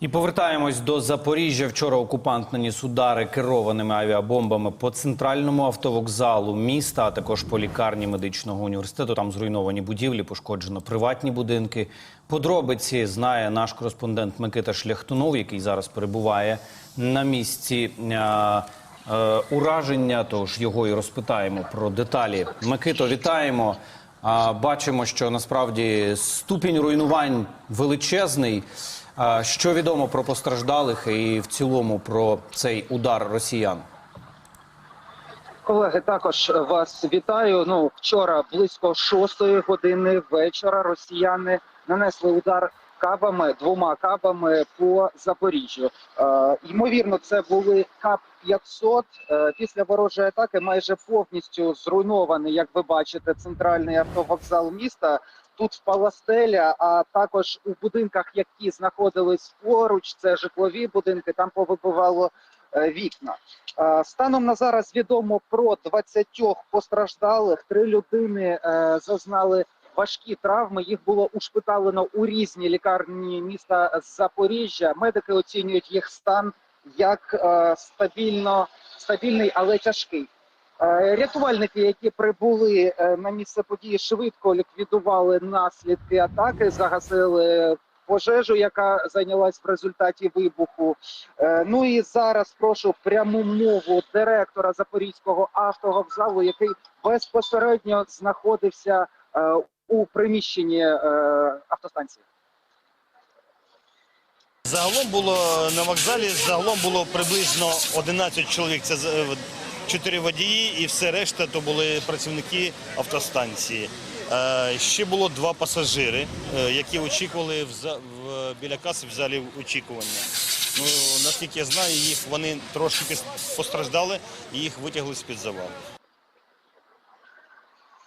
І повертаємось до Запоріжжя. Вчора окупант наніс удари керованими авіабомбами по центральному автовокзалу міста, а також по лікарні медичного університету. Там зруйновані будівлі, пошкоджено приватні будинки. Подробиці знає наш кореспондент Микита Шляхтунов, який зараз перебуває на місці. е, е, Ураження, тож його і розпитаємо про деталі. Микито, вітаємо. Бачимо, що насправді ступінь руйнувань величезний. Що відомо про постраждалих і в цілому про цей удар росіян? Колеги, також вас вітаю. Ну вчора близько шостої години вечора росіяни нанесли удар кабами, двома кабами по Запоріжжю. Е, ймовірно, це були кап 500 Е, Після ворожої атаки майже повністю зруйнований, як ви бачите, центральний автовокзал міста. Тут впала стеля, а також у будинках, які знаходились поруч, це житлові будинки, там повибивало е, вікна. Станом на зараз відомо про 20 постраждалих. Три людини зазнали важкі травми. Їх було ушпиталено у різні лікарні міста Запоріжжя. Медики оцінюють їх стан як е, стабільно стабільний, але тяжкий. Е, Рятувальники, які прибули е, на місце події, швидко ліквідували наслідки атаки, загасили пожежу, яка зайнялась в результаті вибуху. Е, Ну і зараз прошу пряму мову директора Запорізького автовокзалу, який безпосередньо знаходився е, у приміщенні е, автостанції. Загалом було на вокзалі загалом було приблизно 11 чоловік. Це з- чотири водії, і все решта то були працівники автостанції. Е, Ще було два пасажири, е, які очікували в, в біля каси в залі очікування. Ну наскільки я знаю, їх вони трошки постраждали і їх витягли з під завалу.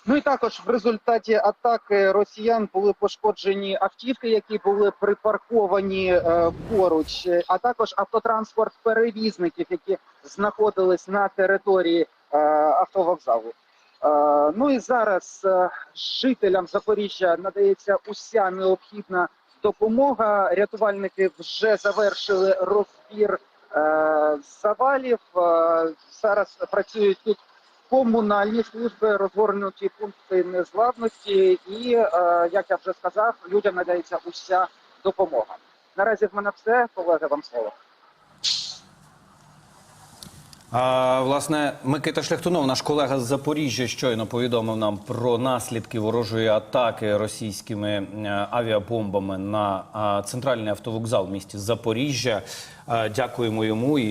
Ну і також в результаті атаки росіян були пошкоджені автівки, які були припарковані е, поруч, а також автотранспорт перевізників, які знаходились на території е, автовокзалу. Е, ну і зараз е, жителям Запоріжжя надається уся необхідна допомога. Рятувальники вже завершили розбір е, завалів. Е, зараз працюють тут комунальні служби, розгорнуті пункти незламності, і е, як я вже сказав, людям надається уся допомога. Наразі в мене все, колеги, вам слово. А, власне, Микита Шляхтунов, наш колега з Запоріжжя, щойно повідомив нам про наслідки ворожої атаки російськими е, авіабомбами на центральний автовокзал в місті Запоріжжя. Дякуємо йому і